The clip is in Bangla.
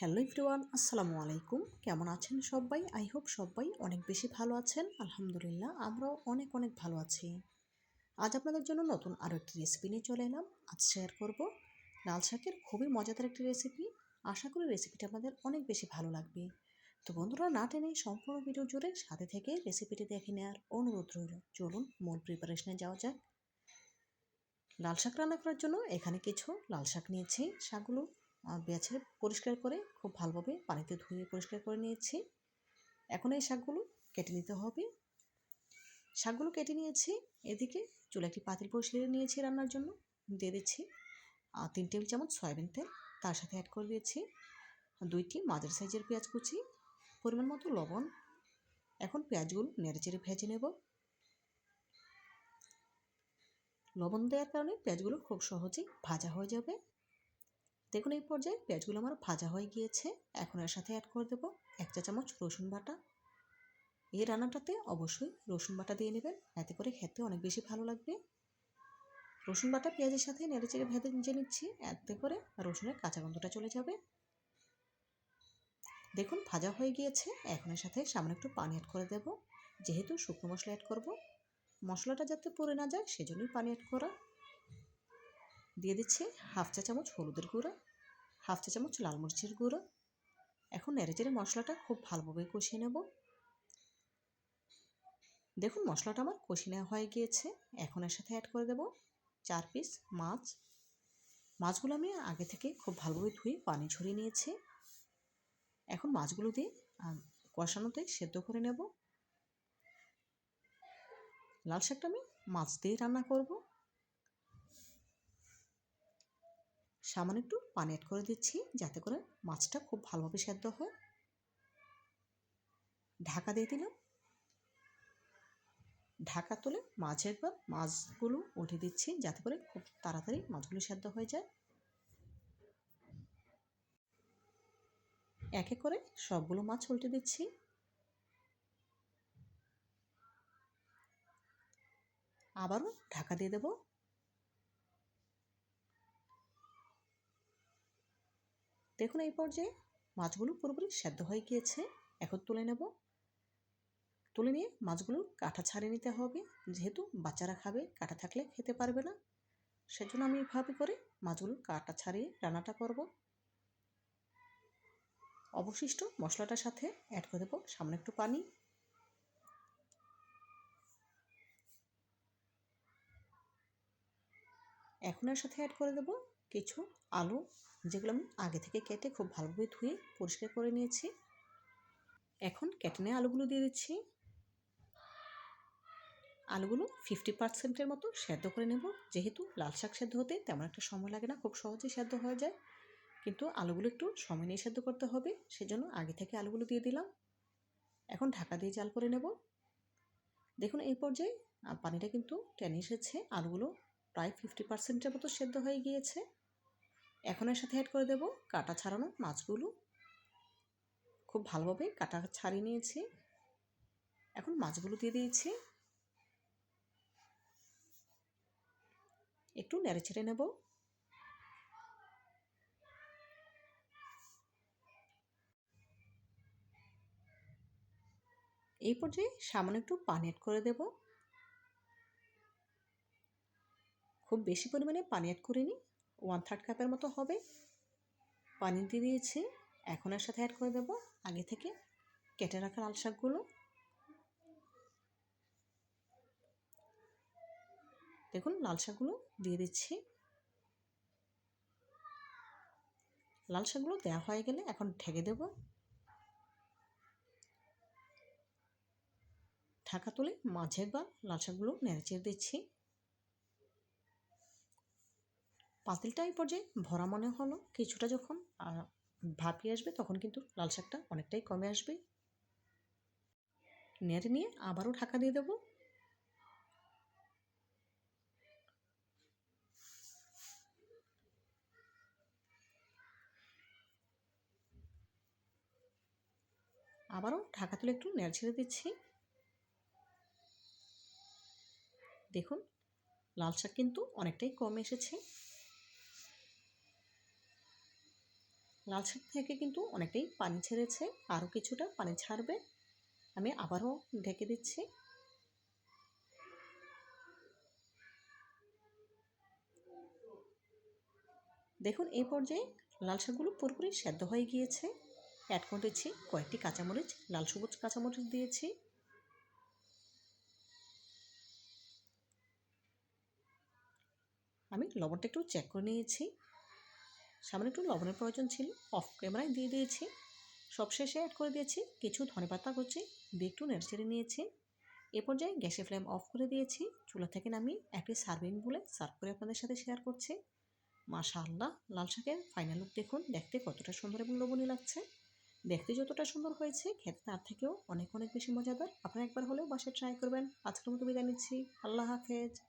হ্যালো এভরিওয়ান, আসসালামু আলাইকুম। কেমন আছেন সবাই? আই হোপ সবাই অনেক বেশি ভালো আছেন। আলহামদুলিল্লাহ, আমরাও অনেক অনেক ভালো আছি। আজ আপনাদের জন্য নতুন আরও একটি রেসিপি নিয়ে চলে এলাম। আজ শেয়ার করব লাল শাকের খুবই মজাদার একটি রেসিপি আশা করি রেসিপিটা আপনাদের অনেক বেশি ভালো লাগবে। তো বন্ধুরা, না টেনে সম্পূর্ণ ভিডিও জুড়ে সাথে থেকে রেসিপিটি দেখে নেওয়ার অনুরোধ রইল। চলুন মূল প্রিপারেশনে যাওয়া যাক। লাল শাক রান্না করার জন্য এখানে কিছু লাল শাক নিয়েছি। শাকগুলো বেছে পরিষ্কার করে, খুব ভালোভাবে পানিতে ধুয়ে পরিষ্কার করে নিয়েছি। এখন এই শাকগুলো কেটে নিতে হবে। শাকগুলো কেটে নিয়েছি, এদিকে চুলে একটি পাতিল বসিয়ে নিয়েছি রান্নার জন্য। দিয়ে দিচ্ছি তিন টেবিল চামচ সয়াবিন তেল, তার সাথে অ্যাড করে দিয়েছি দুইটি মাঝারি সাইজের পেঁয়াজ কুচি, পরিমাণ মতো লবণ। এখন পেঁয়াজগুলো নেড়ে চেড়ে ভেজে নেব। লবণ দেওয়ার কারণে পেঁয়াজগুলো খুব সহজেই ভাজা হয়ে যাবে। দেখুন এই পর্যায়ে পেঁয়াজগুলো আমার ভাজা হয়ে গিয়েছে। এখন এর সাথে অ্যাড করে দেবো এক চা চামচ রসুন বাটা। এই রান্নাটাতে অবশ্যই রসুন বাটা দিয়ে নেবেন, এতে করে খেতে অনেক বেশি ভালো লাগবে। রসুন বাটা পেঁয়াজের সাথে নেড়ে চেড়ে ভেজে নিচ্ছি, এতে করে রসুনের কাঁচা গন্ধটা চলে যাবে। দেখুন ভাজা হয়ে গিয়েছে, এখন এর সাথে সামনে একটু পানি অ্যাড করে দেব। যেহেতু শুকনো মশলা অ্যাড করব, মশলাটা যাতে পড়ে না যায়, সেজন্যই পানি অ্যাড করা। দিয়ে দিচ্ছি হাফ চা চামচ হলুদের গুঁড়ো। হাফ চা চামচ লাল মরিচের গুঁড়ো। এখন নেড়েচেড়ে মশলাটা খুব ভালোভাবে কষিয়ে নেব। দেখুন, মশলাটা আমার কষিয়ে নেওয়া হয়ে গিয়েছে। এখন এর সাথে অ্যাড করে দেব চার পিস মাছ। মাছগুলো আমি আগে থেকে খুব ভালোভাবে ধুয়ে পানি ঝরিয়ে নিয়েছি। এখন মাছগুলো দিয়ে কষানোতে সেদ্ধ করে নেব। লাল শাকটা আমি মাছ দিয়ে রান্না করব। সামান্য একটু পানি অ্যাড করে দিচ্ছি যাতে করে মাছটা খুব ভালোভাবে সেদ্ধ হয়। ঢাকা দিয়ে দিলাম। ঢাকা তুলে মাছ একবার, মাছগুলো উঠে দিচ্ছি যাতে করে খুব তাড়াতাড়ি মাছগুলো সেদ্ধ হয়ে যায়। একে করে সবগুলো মাছ উল্টে দিচ্ছি। আবারও ঢাকা দিয়ে দেবো। দেখুন এই পর্যায়ে মাছগুলো পুরোপুরি সেদ্ধ হয়ে গিয়েছে। এখন তুলে নেব। তুলে নিয়ে মাছগুলো কাঁটা ছাড়িয়ে নিতে হবে। যেহেতু বাচ্চারা খাবে, কাঁটা থাকলে খেতে পারবে না। সেজন্য আমি এইভাবে করে মাছগুলো কাঁটা ছাড়িয়ে রান্নাটা করব। অবশিষ্ট মশলাটার সাথে অ্যাড করে দেবো সামনে একটু পানি। এখন সাথে অ্যাড করে দেবো কিছু আলু যেগুলো আমি আগে থেকে কেটে খুব ভালোভাবে ধুয়ে পরিষ্কার করে নিয়েছি। এখন কেটে নেওয়া আলুগুলো দিয়ে দিচ্ছি। আলুগুলো ফিফটি পার্সেন্টের মতো সেদ্ধ করে নেব। যেহেতু লাল শাক সেদ্ধ হতে তেমন একটা সময় লাগে না, খুব সহজেই সেদ্ধ হয়ে যায়। কিন্তু আলুগুলো একটু সময় নিয়ে সেদ্ধ করতে হবে, সেজন্য আগে থেকে আলুগুলো দিয়ে দিলাম। এখন ঢাকা দিয়ে জাল করে নেব। দেখুন, এই পর্যায়ে পানিটা কিন্তু টেনে এসেছে। আলুগুলো প্রায় ফিফটি পার্সেন্টের মতো সেদ্ধ হয়ে গিয়েছে। এখন এর সাথে অ্যাড করে দেব কাটা ছাড়ানো মাছগুলো। খুব ভালোভাবে কাটা ছাড়িয়ে নিয়েছি। এখন মাছগুলো দিয়ে দিয়েছি। একটু নেড়ে ছেড়ে নেব। এই পর্যায়ে সামান্য একটু পানি অ্যাড করে দেব। খুব বেশি পরিমাণে পানি অ্যাড করিনি। ওয়ান থার্ড কাপের মতো হবে। পানি দিয়ে দিয়েছি। এখন এর সাথে অ্যাড করে দেবো আগে থেকে কেটে রাখা লাল শাকগুলো। দেখুন, লাল শাকগুলো দিয়ে দিচ্ছি। লাল শাকগুলো দেওয়া হয়ে গেলে এখন ঢেকে দেব। ঢাকা তুলে মাঝে একবার লাল শাকগুলো নেড়ে চেড়ে দিচ্ছি। পাতিলটা এই পর্যায়ে ভরা মনে হলো কিছুটা যখন ভাপিয়ে আসবে তখন কিন্তু লাল শাকটা অনেকটাই কমে আসবে। নেড়ে নিয়ে আবারও ঢাকা দিয়ে দেবো। আবারও ঢাকা তুলে একটু নেড়ে ছেড়ে দিচ্ছি। দেখুন, লাল শাক কিন্তু অনেকটাই কম এসেছে। লাল শাক থেকে কিন্তু অনেকটাই পানি ছেড়েছে, আরও কিছুটা পানি ছাড়বে। আমি আবারও ঢেকে দিচ্ছি। দেখুন, এই পর্যায়ে লাল শাকগুলো পুরোপুরি সেদ্ধ হয়ে গিয়েছে। অ্যাড করেছি কয়েকটি কাঁচামরিচ, লাল সবুজ কাঁচামরিচ দিয়েছি। আমি লবণটা একটু চেক করে নিয়েছি। সামান্য একটু লবণের প্রয়োজন ছিল। অফ ক্যামেরায় দিয়ে দিয়েছি। সবশেষে অ্যাড করে দিয়েছি কিছু ধনেপাতা কুচি, দিয়ে একটু নেড়েচেড়ে নিয়েছি। এ পর্যায়ে গ্যাসের ফ্লেম অফ করে দিয়েছি। চুলা থেকে নামি একটি সার্ভিং বলে সার্ভ করে আপনাদের সাথে শেয়ার করছি। মাশাআল্লাহ, লাল শাকের ফাইনাল লুক দেখুন। দেখতে কতটা সুন্দর এবং লোভনীয় লাগছে। দেখতে যতটা সুন্দর হয়েছে, খেতে তার থেকেও অনেক অনেক বেশি মজাদার। আপনারা একবার হলেও বাসায় ট্রাই করবেন। আজকের মতো বিদায় নিচ্ছি। আল্লাহ হাফেজ।